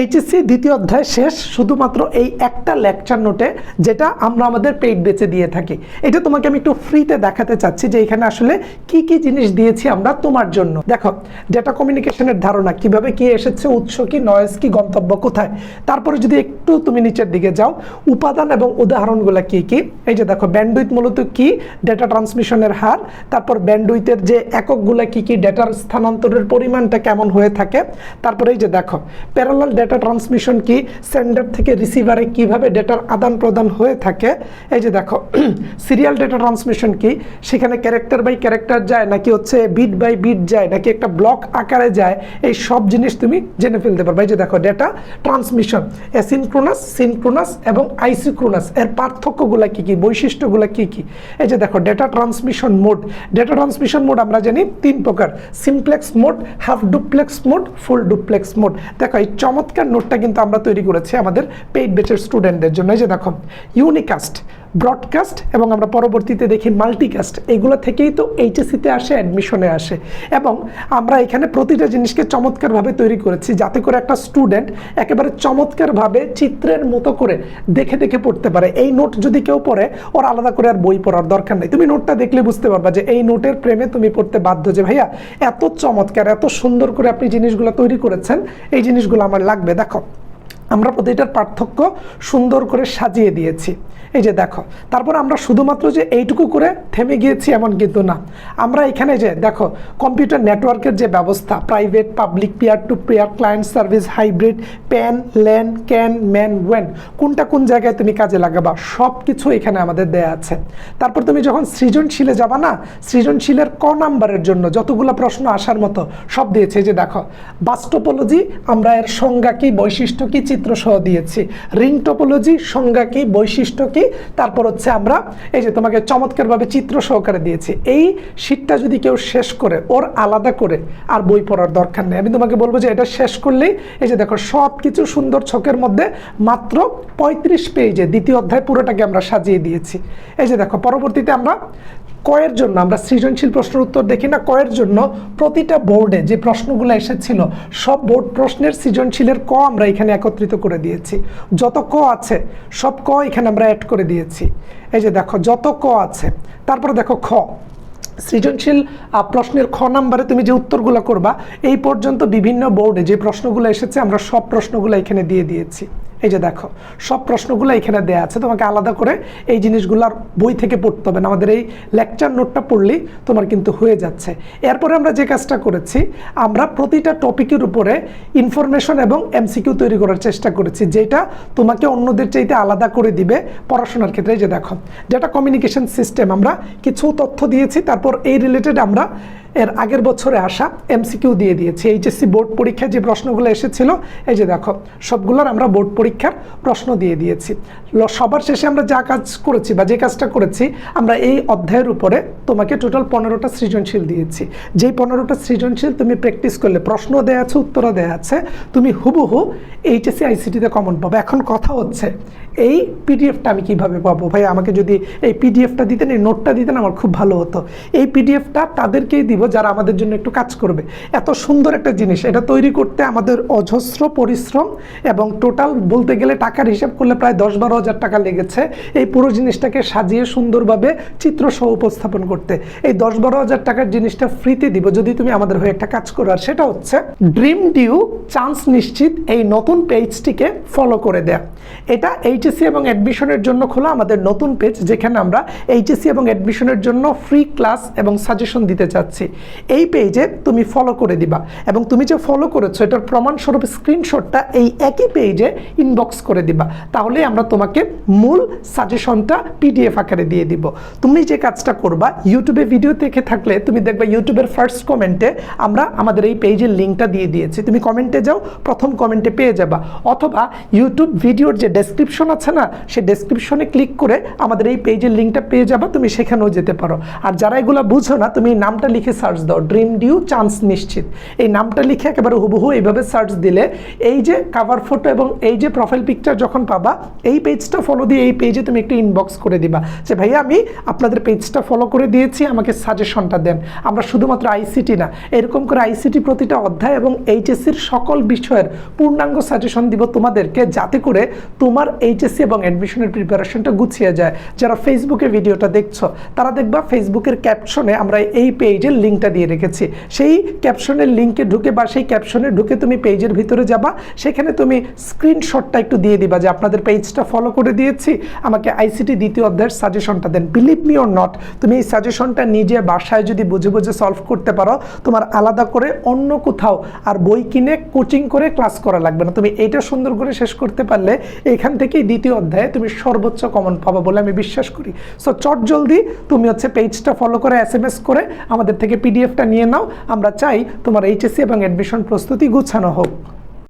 HSC দ্বিতীয় অধ্যায় শেষ, শুধুমাত্র এই একটা লেকচার নোটে যেটা আমরা আমাদের পেইড বেচে দিয়ে থাকি। এটা তোমাকে আমি একটু ফ্রিতে দেখাতে চাচ্ছি যে এখানে আসলে কি কি জিনিস দিয়েছি আমরা তোমার জন্য। দেখো ডেটা কমিউনিকেশনের ধারণা, কীভাবে কি এসেছে, উৎস কি নয়েজ কি, গন্তব্য কোথায়? তারপরে যদি একটু তুমি নিচের দিকে যাও, উপাদান এবং উদাহরণগুলো কি কি? এই যে দেখো ব্যান্ডউইথ মূলত কি ডেটা ট্রান্সমিশনের হার, তারপর ব্যান্ডউইথের যে এককগুলো কি কি ডেটার স্থানান্তরের পরিমাণটা কেমন হয়ে থাকে, তারপরে এই যে দেখো প্যারালাল ডেটা ট্রান্সমিশন কি সেন্ডার থেকে রিসিভারে কীভাবে ডেটার আদান প্রদান হয়ে থাকে? এই যে দেখো সিরিয়াল ডেটা ট্রান্সমিশন কি সেখানে ক্যারেক্টার বাই ক্যারেক্টার যায়, নাকি হচ্ছে বিট বাই বিট যায়, নাকি একটা ব্লক আকারে যায়, এই সব জিনিস তুমি জেনে ফেলতে পারবে। এই যে দেখো ডেটা ট্রান্সমিশন অ্যাসিনক্রোনাস সিনক্রোনাস এবং আইসিক্রোনাস এর পার্থক্যগুলো কি কি? বৈশিষ্ট্যগুলো কি কি? এই যে দেখো data transmission mode data transmission mode আমরা জানি তিন প্রকার simplex mode half duplex mode full duplex mode দেখো, এই চমৎকার নোটটা কিন্তু আমরা তৈরি করেছি আমাদের পেইড বেচের স্টুডেন্টদের জন্য। যে দেখো ইউনিকাস্ট ব্রডকাস্ট এবং আমরা পরবর্তীতে দেখি মাল্টিকাস্ট এগুলো থেকেই তো এইচএসসিতে আসে অ্যাডমিশনে আসে। এবং আমরা এখানে প্রতিটা জিনিসকে চমৎকারভাবে তৈরি করেছি যাতে করে একটা স্টুডেন্ট একেবারে চমৎকারভাবে চিত্রের মতো করে দেখে দেখে পড়তে পারে। এই নোট যদি কেউ পড়ে, ওর আলাদা করে আর বই পড়ার দরকার নেই। তুমি নোটটা দেখলে বুঝতে পারবা যে এই নোটের প্রেমে তুমি পড়তে বাধ্য যে, ভাইয়া, এত চমৎকার, এত সুন্দর করে আপনি জিনিসগুলো তৈরি করেছেন। এই জিনিসগুলো আমার লাগবে। দেখো আমরা প্রতিটার পার্থক্য সুন্দর করে সাজিয়ে দিয়েছি। এই যে দেখো, তারপর আমরা শুধুমাত্র যে এইটুকু করে থেমে গিয়েছি এমন কিন্তু না। আমরা এখানে যে দেখো কম্পিউটার নেটওয়ার্কের যে ব্যবস্থা private public peer to peer client service hybrid PAN LAN CAN MAN when কোনটা কোন জায়গায় তুমি কাজে লাগাবা সব কিছু এখানে আমাদের দেয়া আছে। তারপর তুমি যখন সৃজনশীলে যাবা না, সৃজনশীলের ক নাম্বারের জন্য যতগুলো প্রশ্ন আসার মতো সব দিয়েছে। যে দেখো বাস্টোপোলজি আমরা এর সংজ্ঞা কি, বৈশিষ্ট্য কী, চিত্র সহ দিয়েছি। রিং টোপোলজি, সংজ্ঞা কি, বৈশিষ্ট্য কি, তারপর হচ্ছে আমরা এই যে তোমাকে চমৎকারভাবে চিত্র সহকারে দিয়েছি। এই শীটটা যদি কেউ শেষ করে, ওর আলাদা করে, আর বই পড়ার দরকার নেই। আমি তোমাকে বলব যে এটা শেষ করলেই, এই যে দেখো সব কিছু সুন্দর ছকের মধ্যে মাত্র পঁয়ত্রিশ পেজে, দ্বিতীয় অধ্যায় পুরোটাকে আমরা সাজিয়ে দিয়েছি। এই যে দেখো, পরবর্তীতে আমরা কয়ের জন্য, আমরা সৃজনশীল প্রশ্নের উত্তর দেখি না, কয়ের জন্য প্রতিটা বোর্ডে যে প্রশ্নগুলো এসেছিল, সব বোর্ড প্রশ্নের সৃজনশীলের ক আমরা এখানে একত্রিত করে দিয়েছি। যত ক আছে, সব ক এখানে আমরা অ্যাড করে দিয়েছি। এই যে দেখো, যত ক আছে, তারপরে দেখো খ। সৃজনশীল প্রশ্নের খ নাম্বারে তুমি যে উত্তরগুলো করবা, এই পর্যন্ত বিভিন্ন বোর্ডে যে প্রশ্নগুলো এসেছে, আমরা সব প্রশ্নগুলো এখানে দিয়ে দিয়েছি। এই যে দেখো, সব প্রশ্নগুলো এখানে দেয়া আছে। তোমাকে আলাদা করে এই জিনিসগুলো আর বই থেকে পড়তে হবে না। আমাদের এই লেকচার নোটটা পড়লেই তোমার কিন্তু হয়ে যাচ্ছে। এরপরে আমরা যে কাজটা করেছি, আমরা প্রতিটা টপিকের উপরে ইনফরমেশন এবং এমসিকিউ তৈরি করার চেষ্টা করেছি, যেটা তোমাকে অন্যদের চাইতে আলাদা করে দিবে পড়াশোনার ক্ষেত্রে। এই যে দেখো, যেটা কমিউনিকেশন সিস্টেম আমরা কিছু তথ্য দিয়েছি, তারপর এই রিলেটেড আমরা এর আগের বছরে আসা এমসিকিউ দিয়ে দিয়েছি। এইচএসসি বোর্ড পরীক্ষায় যে প্রশ্নগুলো এসেছিল, এই যে দেখো, সবগুলোর আমরা বোর্ড পরীক্ষার প্রশ্ন দিয়ে দিয়েছি। সবার শেষে আমরা যা কাজ করেছি বা যে কাজটা করেছি, আমরা এই অধ্যায়ের উপরে তোমাকে টোটাল পনেরোটা সৃজনশীল দিয়েছি। যেই পনেরোটা সৃজনশীল তুমি প্র্যাকটিস করলে, প্রশ্ন দেওয়া আছে উত্তরও দেওয়া আছে, তুমি হুবহু এইচএসসি আইসিটিতে কমন পাবে। এখন কথা হচ্ছে, এই পিডিএফটা আমি কীভাবে পাবো? ভাই, আমাকে যদি এই পিডিএফটা দিতেন, এই নোটটা দিতেন, আমার খুব ভালো হতো। এই পিডিএফটা তাদেরকেই দিব যারা আমাদের জন্য একটু কাজ করবে। এত সুন্দর একটা জিনিস, এটা তৈরি করতে আমাদের অজস্র পরিশ্রম এবং টোটাল বলতে গেলে টাকার হিসাব করলে প্রায় দশ বারো হাজার টাকা লেগেছে। এই পুরো জিনিসটাকে সাজিয়ে সুন্দরভাবে চিত্র সহ উপস্থাপন করতে। এই দশ বারো হাজার টাকার জিনিসটা ফ্রিতে দিব, যদি তুমি আমাদের হয়ে একটা কাজ করো। আর সেটা হচ্ছে ড্রিম ডিউ চান্স নিশ্চিত এই নতুন পেজটিকে ফলো করে দেয়া। এটা এইচএসসি এবং অ্যাডমিশনের জন্য খোলা আমাদের নতুন পেজ যেখানে আমরা এইচএসসি এবং অ্যাডমিশনের জন্য ফ্রি ক্লাস এবং সাজেশন দিতে চাচ্ছি। এই পেজে তুমি ফলো করে দিবা এবং তুমি যে ফলো করেছ, এটার প্রমাণস্বরূপ স্ক্রিনশটটা এই একই পেজে ইনবক্স করে দিবা। তাহলে আমরা তোমাকে মূল সাজেশনটা পিডিএফ আকারে দিয়ে দিব। তুমি যে কাজটা করবা ইউটিউবে ভিডিও দেখে থাকলে তুমি দেখবে ইউটিউবের ফার্স্ট কমেন্টে আমরা আমাদের এই পেজের লিঙ্কটা দিয়ে দিয়েছি। তুমি কমেন্টে যাও, প্রথম কমেন্টে পেয়ে যাবা। অথবা ইউটিউব ভিডিওর যে ডেসক্রিপশন আছে না সেই ডেসক্রিপশনে ক্লিক করে আমাদের এই পেজের লিঙ্কটা পেয়ে যাবে, তুমি সেখানেও যেতে পারো। আর যারা এগুলো বুঝো না, তুমি এই নামটা লিখে সার্চ দাও ড্রিম ডিউ চান্স নিশ্চিত। এই নামটা লিখে একেবারে হুবহু এইভাবে সার্চ দিলে এই যে কাভার ফটো এবং এই যে প্রোফাইল পিকচার যখন পাবা, এই পেজটা ফলো দিয়ে এই পেজে তুমি একটু ইনবক্স করে দিবা। যে ভাইয়া, আমি আপনাদের পেজটা ফলো করে দিয়েছি, আমাকে সাজেশনটা দেন। আমরা শুধুমাত্র আইসিটি না, এরকম করে আইসিটি প্রতিটা অধ্যায় এবং এইচএসসির সকল বিষয়ের পূর্ণাঙ্গ সাজেশন দিব তোমাদেরকে, যাতে করে তোমার এইচএসসি এবং অ্যাডমিশনের প্রিপারেশনটা গুছিয়ে যায়। যারা ফেসবুকে ভিডিওটা দেখছ, তারা দেখবা ফেসবুকের ক্যাপশনে আমরা এই পেজের লিঙ্কটা দিয়ে রেখেছি। সেই ক্যাপশনের লিঙ্কে ঢুকে বা সেই ক্যাপশনে ঢুকে তুমি পেজের ভিতরে যাবা। সেখানে তুমি স্ক্রিনশটটা একটু দিয়ে দিবা যে আপনাদের পেজটা ফলো করে দিয়েছি। আমাকে আইসিটি দ্বিতীয় অধ্যায়ের সাজেশনটা দেন। বিলিভ মি অর নট তুমি এই সাজেশনটা নিজে বাসায় যদি বুঝে বুঝে সলভ করতে পারো, তোমার আলাদা করে অন্য কোথাও আর বই কিনে কোচিং করে ক্লাস করা লাগবে না। তুমি এটা সুন্দর করে শেষ করতে পারলে এখান থেকে দ্বিতীয় অধ্যায়ে তুমি সর্বোচ্চ কমন পাবো বলে আমি বিশ্বাস করি। সো চট জলদি তুমি হচ্ছে পেজটা ফলো করে এস এম এস করে আমাদের থেকে পিডিএফটা নিয়ে নাও। আমরা চাই তোমার এইচএসসি এবং অ্যাডমিশন প্রস্তুতি গুছানো হোক।